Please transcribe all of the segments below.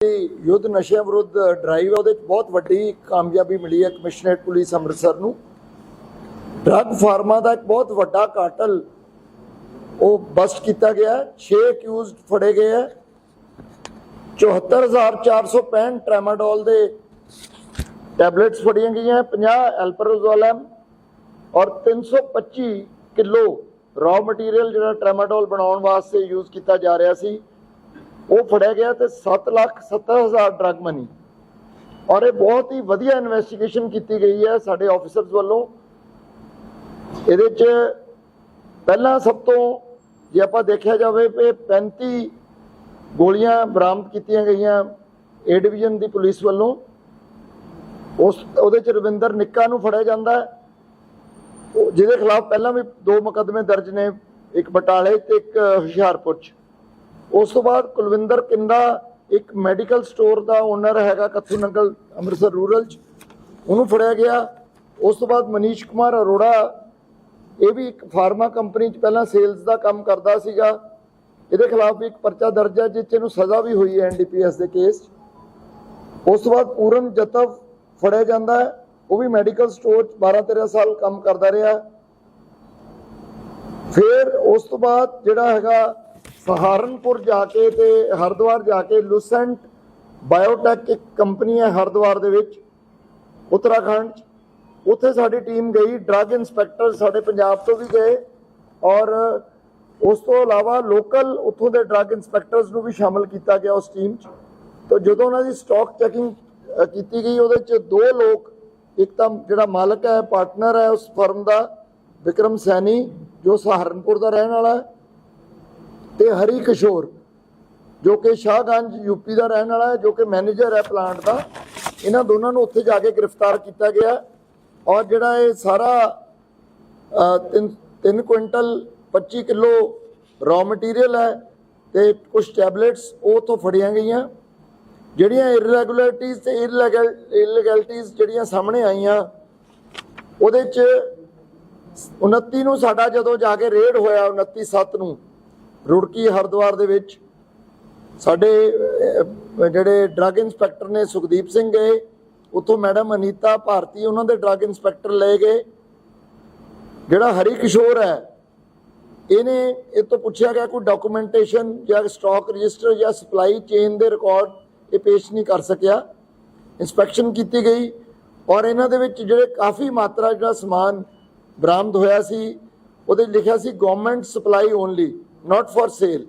ਯੁੱਧ ਨਸ਼ਿਆਂ ਵਿਰੁੱਧ ਡਰਾਈਵ ਹੈ ਉਹਦੇ ਵਿੱਚ ਬਹੁਤ ਵੱਡੀ ਕਾਮਯਾਬੀ ਮਿਲੀ ਹੈ ਕਮਿਸ਼ਨਰੇਟ ਪੁਲਿਸ ਅੰਮ੍ਰਿਤਸਰ ਨੂੰ। ਡਰੱਗ ਫਾਰਮਾ ਦਾ ਇੱਕ ਬਹੁਤ ਵੱਡਾ ਕਾਟਲ ਉਹ ਬਸਟ ਕੀਤਾ ਗਿਆ 6 ਅਕਿਊਜ਼ਡ ਫੜੇ ਗਏ ਹੈ। 74465 ਟ੍ਰੈਮਾਡੋਲ ਦੇ ਟੈਬਲੇਟਸ ਫੜੀਆਂ ਗਈਆਂ 50 ਐਲਪਰੋਜ਼ੋਲਮ ਔਰ 325 ਕਿਲੋ ਰॉ ਮਟੀਰੀਅਲ ਜਿਹੜਾ ਟ੍ਰੈਮਾਡੋਲ ਬਣਾਉਣ ਵਾਸਤੇ ਯੂਜ਼ ਕੀਤਾ ਜਾ ਰਿਹਾ ਸੀ। ਉਹ ਫੜਿਆ ਗਿਆ ਤੇ 7 ਲੱਖ 70 ਹਜ਼ਾਰ ਡਰਗ ਮਨੀ ਔਰ ਇਹ ਬਹੁਤ ਹੀ ਵਧੀਆ ਇਨਵੈਸਟੀਗੇਸ਼ਨ ਕੀਤੀ ਗਈ ਹੈ ਸਾਡੇ ਆਫੀਸਰਸ ਵੱਲੋਂ। ਇਹਦੇ ਚ ਪਹਿਲਾਂ ਸਭ ਤੋਂ ਜੇ ਆਪਾਂ ਦੇਖਿਆ ਜਾਵੇ ਕਿ 35 ਗੋਲੀਆਂ ਬਰਾਮਦ ਕੀਤੀਆਂ ਗਈਆਂ ਏ ਡਿਵੀਜ਼ਨ ਦੀ ਪੁਲਿਸ ਵੱਲੋਂ। ਉਸ, ਉਹਦੇ ਚ ਰਵਿੰਦਰ ਨਿੱਕਾ ਨੂੰ ਫੜਿਆ ਜਾਂਦਾ ਜਿਹਦੇ ਖਿਲਾਫ ਪਹਿਲਾਂ ਵੀ ਦੋ ਮੁਕੱਦਮੇ ਦਰਜ ਨੇ, ਇੱਕ ਬਟਾਲੇ ਤੇ ਇੱਕ ਹੁਸ਼ਿਆਰਪੁਰ ਚ। ਉਸ ਤੋਂ ਬਾਅਦ ਕੁਲਵਿੰਦਰ ਕਿੰਦਾ ਇੱਕ ਮੈਡੀਕਲ ਸਟੋਰ ਦਾ ਓਨਰ ਹੈਗਾ ਕੱਥੂ ਨੰਗਲ, ਅੰਮ੍ਰਿਤਸਰ ਰੂਰਲ ਚ। ਉਹਨੂੰ ਫੜਿਆ ਗਿਆ। ਉਸ ਤੋਂ ਬਾਅਦ ਮਨੀਸ਼ ਕੁਮਾਰ ਅਰੋੜਾ, ਇਹ ਵੀ ਇੱਕ ਫਾਰਮਾ ਕੰਪਨੀ ਚ ਪਹਿਲਾਂ ਸੇਲਸ ਦਾ ਕੰਮ ਕਰਦਾ ਸੀਗਾ। ਇਹਦੇ ਖਿਲਾਫ ਵੀ ਇੱਕ ਪਰਚਾ ਦਰਜ ਹੈ ਜਿਸ 'ਚ ਇਹਨੂੰ ਸਜ਼ਾ ਵੀ ਹੋਈ ਹੈ ਐਨਡੀਪੀਐਸ ਦੇ ਕੇਸ 'ਚ। ਉਸ ਤੋਂ ਬਾਅਦ ਪੂਰਨ ਜਤਵ ਫੜਿਆ ਜਾਂਦਾ ਹੈ। ਉਹ ਵੀ ਮੈਡੀਕਲ ਸਟੋਰ 'ਚ 12 13 ਸਾਲ ਕੰਮ ਕਰਦਾ ਰਿਹਾ। ਫਿਰ ਉਸ ਤੋਂ ਬਾਅਦ ਜਿਹੜਾ ਹੈਗਾ ਸਹਾਰਨਪੁਰ ਜਾ ਕੇ ਤੇ ਹਰਿਦੁਆਰ ਜਾ ਕੇ ਲੂਸੈਂਟ ਬਾਇਓਟੈਕ ਇੱਕ ਕੰਪਨੀ ਹੈ ਹਰਿਦੁਆਰ ਦੇ ਵਿੱਚ, ਉੱਤਰਾਖੰਡ 'ਚ। ਉੱਥੇ ਸਾਡੀ ਟੀਮ ਗਈ ਡਰੱਗ ਇਨਸਪੈਕਟਰ ਸਾਡੇ ਪੰਜਾਬ ਤੋਂ ਵੀ ਗਏ ਔਰ ਉਸ ਤੋਂ ਇਲਾਵਾ ਲੋਕਲ ਉੱਥੋਂ ਦੇ ਡਰੱਗ ਇਨਸਪੈਕਟਰਸ ਨੂੰ ਵੀ ਸ਼ਾਮਲ ਕੀਤਾ ਗਿਆ ਉਸ ਟੀਮ 'ਚ। ਤਾਂ ਜਦੋਂ ਉਹਨਾਂ ਦੀ ਸਟਾਕ ਚੈਕਿੰਗ ਕੀਤੀ ਗਈ, ਉਹਦੇ 'ਚ ਦੋ ਲੋਕ, ਇੱਕ ਤਾਂ ਜਿਹੜਾ ਮਾਲਕ ਹੈ ਪਾਰਟਨਰ ਹੈ ਉਸ ਫਰਮ ਦਾ, ਵਿਕਰਮ ਸੈਣੀ, ਜੋ ਸਹਾਰਨਪੁਰ ਦਾ ਰਹਿਣ ਵਾਲਾ ਹੈ। ਤੇ ਹਰੀ ਕਿਸ਼ੋਰ, ਜੋ ਕਿ ਸ਼ਾਹਗੰਜ ਯੂਪੀ ਦਾ ਰਹਿਣ ਵਾਲਾ ਹੈ, ਜੋ ਕਿ ਮੈਨੇਜਰ ਹੈ ਪਲਾਂਟ ਦਾ, ਇਹਨਾਂ ਦੋਨਾਂ ਨੂੰ ਉੱਥੇ ਜਾ ਕੇ ਗ੍ਰਿਫਤਾਰ ਕੀਤਾ ਗਿਆ ਔਰ ਜਿਹੜਾ ਇਹ ਸਾਰਾ 3 ਕੁਇੰਟਲ 25 ਕਿਲੋ ਰॉ ਮਟੀਰੀਅਲ ਹੈ ਤੇ ਕੁਝ ਟੈਬਲੇਟਸ ਉਹ ਤੋਂ ਫੜੀਆਂ ਗਈਆਂ। ਜਿਹੜੀਆਂ ਇਰੈਗੂਲਰਿਟੀਜ਼ ਤੇ ਇਲੈਗੈਲਿਟੀਆਂ ਜਿਹੜੀਆਂ ਸਾਹਮਣੇ ਆਈਆਂ, ਉਹਦੇ ਚ 29 ਨੂੰ ਸਾਡਾ ਜਦੋਂ ਜਾ ਕੇ ਰੇਡ ਹੋਇਆ 29 7 ਨੂੰ ਰੁੜਕੀ ਹਰਿਦੁਆਰ ਦੇ ਵਿੱਚ ਸਾਡੇ ਜਿਹੜੇ ਡਰੱਗ ਇੰਸਪੈਕਟਰ ਨੇ ਸੁਖਦੀਪ ਸਿੰਘ ਗਏ, ਉੱਥੋਂ ਮੈਡਮ ਅਨੀਤਾ ਭਾਰਤੀ ਉਹਨਾਂ ਦੇ ਡਰੱਗ ਇੰਸਪੈਕਟਰ ਲਏ ਗਏ। ਜਿਹੜਾ ਹਰੀ ਕਿਸ਼ੋਰ ਹੈ, ਇਹਨੇ ਇਹ ਤੋਂ ਪੁੱਛਿਆ ਗਿਆ ਕੋਈ ਡਾਕੂਮੈਂਟੇਸ਼ਨ ਜਾਂ ਸਟਾਕ ਰਜਿਸਟਰ ਜਾਂ ਸਪਲਾਈ ਚੇਨ ਦੇ ਰਿਕਾਰਡ ਇਹ ਪੇਸ਼ ਨਹੀਂ ਕਰ ਸਕਿਆ। ਇਨਸਪੈਕਸ਼ਨ ਕੀਤੀ ਗਈ ਔਰ ਇਹਨਾਂ ਦੇ ਵਿੱਚ ਜਿਹੜੇ ਕਾਫੀ ਮਾਤਰਾ ਜਿਹੜਾ ਸਮਾਨ ਬਰਾਮਦ ਹੋਇਆ ਸੀ, ਉਹਦੇ ਲਿਖਿਆ ਸੀ government supply only not for sale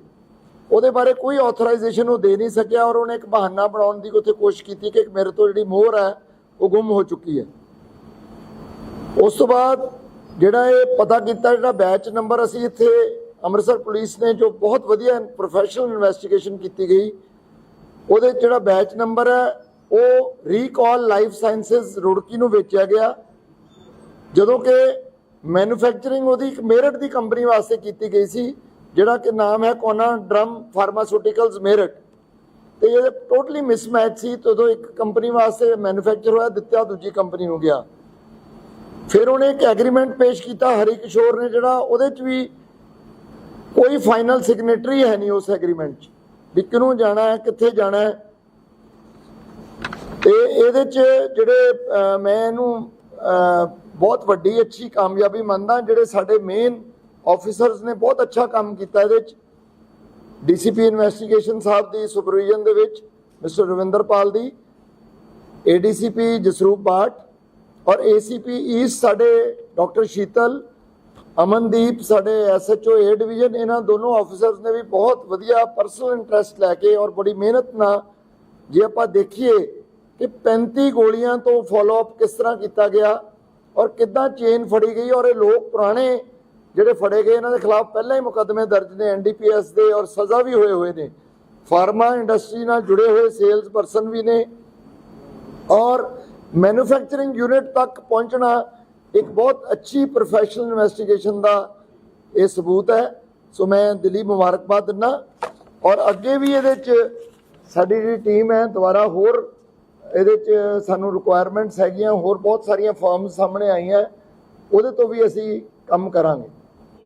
ਉਹਦੇ ਬਾਰੇ ਕੋਈ ਆਥੋਰਾਈਜੇਸ਼ਨ ਉਹ ਦੇ ਨਹੀਂ ਸਕਿਆ ਔਰ ਉਹਨੇ ਇੱਕ ਬਹਾਨਾ ਬਣਾਉਣ ਦੀ ਉੱਥੇ ਕੋਸ਼ਿਸ਼ ਕੀਤੀ ਕਿ ਮੇਰੇ ਤੋਂ ਜਿਹੜੀ ਮੋਹਰ ਹੈ, ਉਹ ਗੁੰਮ ਹੋ ਚੁੱਕੀ ਹੈ। ਉਸ ਤੋਂ ਬਾਅਦ ਜਿਹੜਾ ਇਹ ਪਤਾ ਕੀਤਾ, ਜਿਹੜਾ ਬੈਚ ਨੰਬਰ ਅਸੀਂ ਇੱਥੇ ਅੰਮ੍ਰਿਤਸਰ ਪੁਲਿਸ ਨੇ, ਜੋ ਬਹੁਤ ਵਧੀਆ ਪ੍ਰੋਫੈਸ਼ਨਲ ਇਨਵੈਸਟੀਗੇਸ਼ਨ ਕੀਤੀ ਗਈ, ਉਹਦੇ ਜਿਹੜਾ ਬੈਚ ਨੰਬਰ ਹੈ, ਉਹ ਰੀਕਾਲ ਲਾਈਫ ਸਾਇੰਸਸ ਰੁੜਕੀ ਨੂੰ ਵੇਚਿਆ ਗਿਆ। ਜਦੋਂ ਕਿ ਮੈਨੂਫੈਕਚਰਿੰਗ ਉਹਦੀ ਇੱਕ ਮੇਰਟ ਦੀ ਕੰਪਨੀ ਵਾਸਤੇ ਕੀਤੀ ਗਈ ਸੀ ਜਿਹੜਾ ਕਿ ਨਾਮ ਹੈ ਕੋਨਾ ਡਰਮ ਫਾਰਮਾਸਿਊਟੀਕਲਸ ਮੇਰਠ। ਤੇ ਇਹ ਟੋਟਲੀ ਮਿਸਮੈਚ ਸੀ ਤਦੋਂ ਇੱਕ ਕੰਪਨੀ ਵਾਸਤੇ ਮੈਨੂਫੈਕਚਰ ਹੋਇਆ ਦਿੱਤਾ ਦੂਜੀ ਕੰਪਨੀ ਨੂੰ ਗਿਆ। ਫਿਰ ਉਹਨੇ ਇੱਕ ਐਗਰੀਮੈਂਟ ਪੇਸ਼ ਕੀਤਾ ਹਰੀ ਕਿਸ਼ੋਰ ਨੇ, ਜਿਹੜਾ ਉਹਦੇ 'ਚ ਵੀ ਕੋਈ ਫਾਈਨਲ ਸਿਗਨੇਟਰੀ ਹੈ ਨਹੀਂ ਉਸ ਐਗਰੀਮੈਂਟ 'ਚ। ਵੀ ਕਿਹਨੂੰ ਜਾਣਾ ਹੈ, ਕਿੱਥੇ ਜਾਣਾ ਹੈ। ਤੇ ਇਹਦੇ 'ਚ ਜਿਹੜੇ ਮੈਂ ਇਹਨੂੰ ਬਹੁਤ ਵੱਡੀ, ਅੱਛੀ, ਕਾਮਯਾਬੀ ਮੰਨਦਾ, ਜਿਹੜੇ ਸਾਡੇ ਮੇਨ ਆਫੀਸਰਸ ਨੇ ਬਹੁਤ ਅੱਛਾ ਕੰਮ ਕੀਤਾ ਇਹਦੇ 'ਚ ਡੀਸੀਪੀ ਇਨਵੈਸਟੀਗੇਸ਼ਨ ਸਾਹਿਬ ਦੀ ਸੁਪਰਵੀਜ਼ਨ ਦੇ ਵਿੱਚ, ਮਿਸਟਰ ਰਵਿੰਦਰਪਾਲ ਦੀ ਏਡੀਸੀਪੀ ਜਸਰੂਪ ਬਾਟ ਔਰ ਏਸੀਪੀ ਈਸਟ ਸਾਡੇ ਡਾਕਟਰ ਸ਼ੀਤਲ, ਅਮਨਦੀਪ, ਸਾਡੇ ਐਸਐਚਓ ਏ ਡਿਵੀਜ਼ਨ ਇਹਨਾਂ ਦੋਨੋਂ ਆਫੀਸਰਸ ਨੇ ਵੀ ਬਹੁਤ ਵਧੀਆ ਪਰਸਨਲ ਇੰਟਰਸਟ ਲੈ ਕੇ ਔਰ ਬੜੀ ਮਿਹਨਤ ਨਾਲ ਜੇ ਆਪਾਂ ਦੇਖੀਏ ਕਿ 35 ਗੋਲੀਆਂ ਤੋਂ ਫਾਲੋ ਅਪ ਕਿਸ ਤਰ੍ਹਾਂ ਕੀਤਾ ਗਿਆ ਔਰ ਕਿੱਦਾਂ ਚੇਨ ਫੜੀ ਗਈ ਔਰ ਇਹ ਲੋਕ ਪੁਰਾਣੇ ਜਿਹੜੇ ਫੜੇ ਗਏ, ਇਹਨਾਂ ਦੇ ਖਿਲਾਫ ਪਹਿਲਾਂ ਹੀ ਮੁਕੱਦਮੇ ਦਰਜ ਨੇ ਐਨਡੀਪੀਐਸ ਦੇ ਔਰ ਸਜ਼ਾ ਵੀ ਹੋਏ ਹੋਏ ਨੇ। ਫਾਰਮਾ ਇੰਡਸਟਰੀ ਨਾਲ ਜੁੜੇ ਹੋਏ ਸੇਲਸ ਪਰਸਨ ਵੀ ਨੇ ਔਰ ਮੈਨੂਫੈਕਚਰਿੰਗ ਯੂਨਿਟ ਤੱਕ ਪਹੁੰਚਣਾ ਇੱਕ ਬਹੁਤ ਅੱਛੀ ਪ੍ਰੋਫੈਸ਼ਨਲ ਇਨਵੈਸਟੀਗੇਸ਼ਨ ਦਾ ਇਹ ਸਬੂਤ ਹੈ। ਸੋ ਮੈਂ ਦਿੱਲੀ ਮੁਬਾਰਕਬਾਦ ਦਿੰਦਾ ਔਰ ਅੱਗੇ ਵੀ ਇਹਦੇ ਚ ਸਾਡੀ ਜਿਹੜੀ ਟੀਮ ਹੈ, ਦੁਬਾਰਾ ਹੋਰ ਇਹਦੇ ਚ ਸਾਨੂੰ ਰਿਕੁਆਇਰਮੈਂਟਸ ਹੈਗੀਆਂ, ਹੋਰ ਬਹੁਤ ਸਾਰੀਆਂ ਫਰਮਸ ਸਾਹਮਣੇ ਆਈਆਂ। ਉਹਦੇ ਤੋਂ ਵੀ ਅਸੀਂ ਕੰਮ ਕਰਾਂਗੇ।